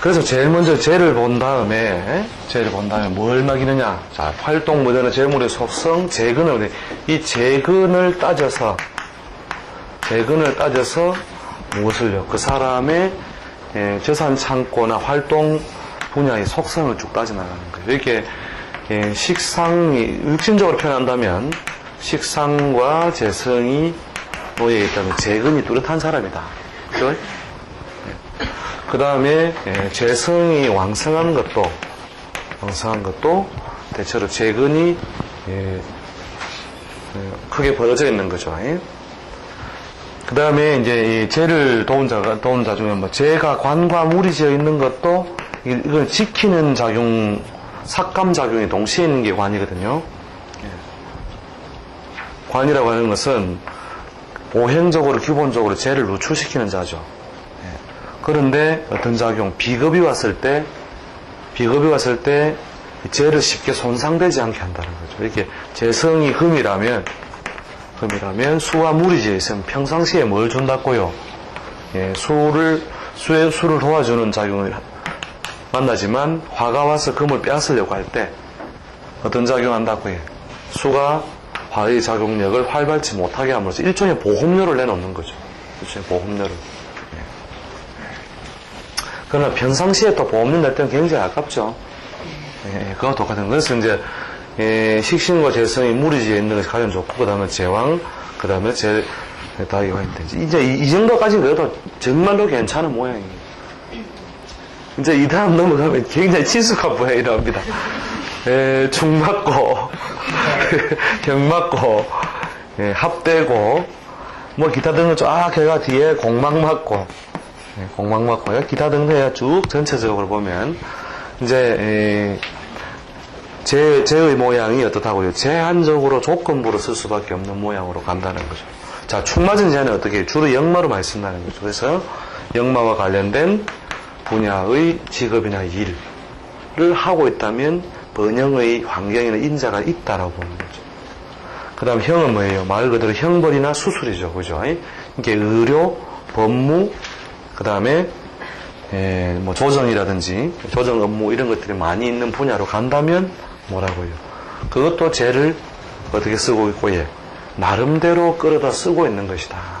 그래서 제일 먼저 재를 본 다음에 재를 본 다음에 뭘 막이느냐? 자, 활동 모델은 재물의 속성, 재근을 이 재근을 따져서 재근을 따져서 무엇을요? 그 사람의 예, 재산 창고나 활동 분야의 속성을 쭉 따져나가는 거예요. 이렇게 예, 식상이 육신적으로 표현한다면 식상과 재성이 놓여 있다면 재근이 뚜렷한 사람이다. 그죠? 그 다음에 재성이 왕성한 것도 왕성한 것도 대체로 재근이 예, 예, 크게 벌어져 있는 거죠. 그 다음에 이제 이 재를 도운 자가 도운 자 중에 뭐 재가 관과 물이 지어 있는 것도 이- 이건 지키는 작용, 삭감 작용이 동시에 있는 게 관이거든요. 예. 관이라고 하는 것은 보행적으로 기본적으로 재를 누출시키는 자죠. 예. 그런데 어떤 작용, 비겁이 왔을 때, 비겁이 왔을 때 재를 쉽게 손상되지 않게 한다는 거죠. 이렇게 재성이 금이라면, 금이라면 수와 물이 있으면 평상시에 뭘 준다고요? 예, 수를, 수의 수를 도와주는 작용을 만나지만 화가 와서 금을 빼앗으려고 할 때 어떤 작용한다고요? 수가 화의 작용력을 활발치 못하게 함으로써 일종의 보험료를 내놓는 거죠. 일종의 보험료를. 예. 그러나 평상시에 또 보험료 낼 때는 굉장히 아깝죠. 예, 그거 똑같은 거예요. 그래서 이제 예, 식신과 재성이 무리지에 있는 것이 가장 좋고 그 다음에 제왕 그 다음에 제 다이가 있든지 이제 이, 이 정도까지 그래도 정말로 괜찮은 모양이에요. 이제 이 다음 넘어가면 굉장히 친숙한 모양이랍니다. 예, 충 맞고 경 맞고 예, 합되고 뭐 기타 등등 쫙 해가 뒤에 공막 맞고 예, 공막 맞고요. 기타 해가 쭉 전체적으로 보면 이제 에, 제, 제의 모양이 어떻다고요? 제한적으로 조건부로 쓸 수밖에 없는 모양으로 간다는 거죠. 자, 축 맞은 제는 어떻게? 주로 역마로 많이 쓴다는 거죠. 그래서 역마와 관련된 분야의 직업이나 일을 하고 있다면 번영의 환경이나 인자가 있다라고 보는 거죠. 그 다음 형은 뭐예요? 말 그대로 형벌이나 수술이죠. 그죠? 이게 의료, 법무, 그 다음에 예, 뭐 조정이라든지 조정 업무 이런 것들이 많이 있는 분야로 간다면 뭐라고요? 그것도 죄를 어떻게 쓰고 있고 예, 나름대로 끌어다 쓰고 있는 것이다.